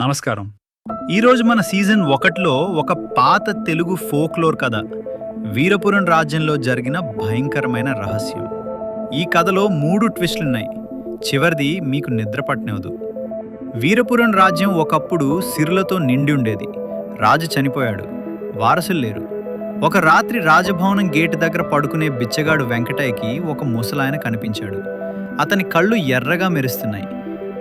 నమస్కారం. ఈరోజు మన సీజన్ ఒకటిలో ఒక పాత తెలుగు ఫోక్లోర్ కథ వీరపురం రాజ్యంలో జరిగిన భయంకరమైన రహస్యం. ఈ కథలో మూడు ట్విస్టులున్నాయి. చివరిది మీకు నిద్ర పట్టనివ్వదు. వీరపురం రాజ్యం ఒకప్పుడు సిరులతో నిండి ఉండేది. రాజు చనిపోయాడు. వారసులు లేరు. ఒక రాత్రి రాజభవనం గేటు దగ్గర పడుకునే బిచ్చగాడు వెంకటయ్యకి ఒక ముసలాయన కనిపించాడు. అతని కళ్ళు ఎర్రగా మెరుస్తున్నాయి.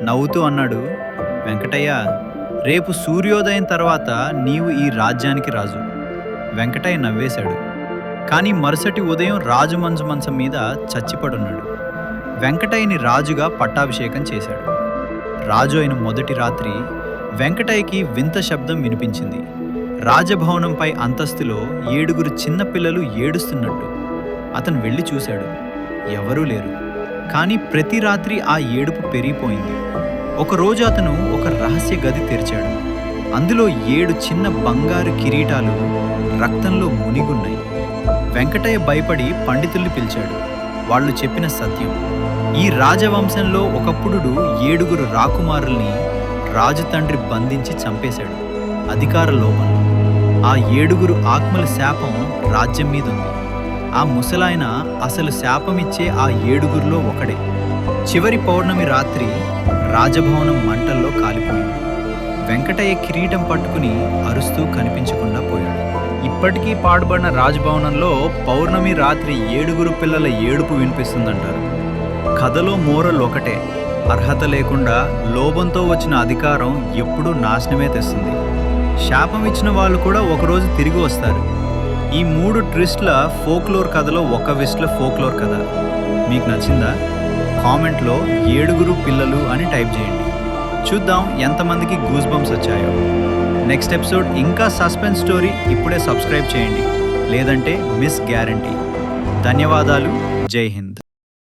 నవ్వుతూ అన్నాడు వెంకటయ్య రేపు సూర్యోదయం తర్వాత నీవు ఈ రాజ్యానికి రాజు. వెంకటయ్య నవ్వేశాడు. కానీ మరుసటి ఉదయం రాజు మంచు మంచం మీద చచ్చిపడున్నాడు. వెంకటయ్యని రాజుగా పట్టాభిషేకం చేశాడు. రాజు అయిన మొదటి రాత్రి వెంకటయ్యకి వింత శబ్దం వినిపించింది. రాజభవనంపై అంతస్తులో ఏడుగురు చిన్నపిల్లలు ఏడుస్తున్నట్టు అతను వెళ్ళి చూశాడు. ఎవరూ లేరు. కానీ ప్రతి రాత్రి ఆ ఏడుపు పెరిగిపోయింది. ఒకరోజు అతను ఒక రహస్య గది తెరిచాడు. అందులో ఏడు చిన్న బంగారు కిరీటాలు రక్తంలో మునిగున్నాయి. వెంకటయ్య భయపడి పండితుల్ని పిలిచాడు. వాళ్ళు చెప్పిన సత్యం. ఈ రాజవంశంలో ఒకప్పుడు ఏడుగురు రాకుమారుల్ని రాజు తండ్రి బంధించి చంపేశాడు. అధికార లోపంలో ఆ ఏడుగురు ఆత్మల శాపం రాజ్యం మీద ఉంది ఆ ముసలాయన అసలు శాపమిచ్చే ఆ ఏడుగురిలో ఒకడే. చివరి పౌర్ణమి రాత్రి రాజభవనం మంటల్లో కాలిపోయింది. వెంకటయ్య కిరీటం పట్టుకుని అరుస్తూ కనిపించకుండా పోయాడు. ఇప్పటికీ పాడుబడిన రాజభవనంలో పౌర్ణమి రాత్రి ఏడుగురు పిల్లల ఏడుపు వినిపిస్తుందంటారు. కథలో మోరల్ ఒకటే అర్హత లేకుండా లోభంతో వచ్చిన అధికారం ఎప్పుడూ నాశనమే తెస్తుంది. శాపం ఇచ్చిన వాళ్ళు కూడా ఒకరోజు తిరిగి వస్తారు. ఈ మూడు ట్విస్ట్ల ఫోక్లోర్ కథలో ఒక విస్ట్ల ఫోక్లోర్ కథ. మీకు నచ్చిందా? కామెంట్లో ఏడుగురు పిల్లలు అని టైప్ చేయండి. చూద్దాం ఎంతమందికి గూస్ బంప్స్ వచ్చాయో. నెక్స్ట్ ఎపిసోడ్ ఇంకా సస్పెన్స్ స్టోరీ ఇప్పుడే సబ్స్క్రైబ్ చేయండి. లేదంటే మిస్ గ్యారంటీ. ధన్యవాదాలు. జై హింద్.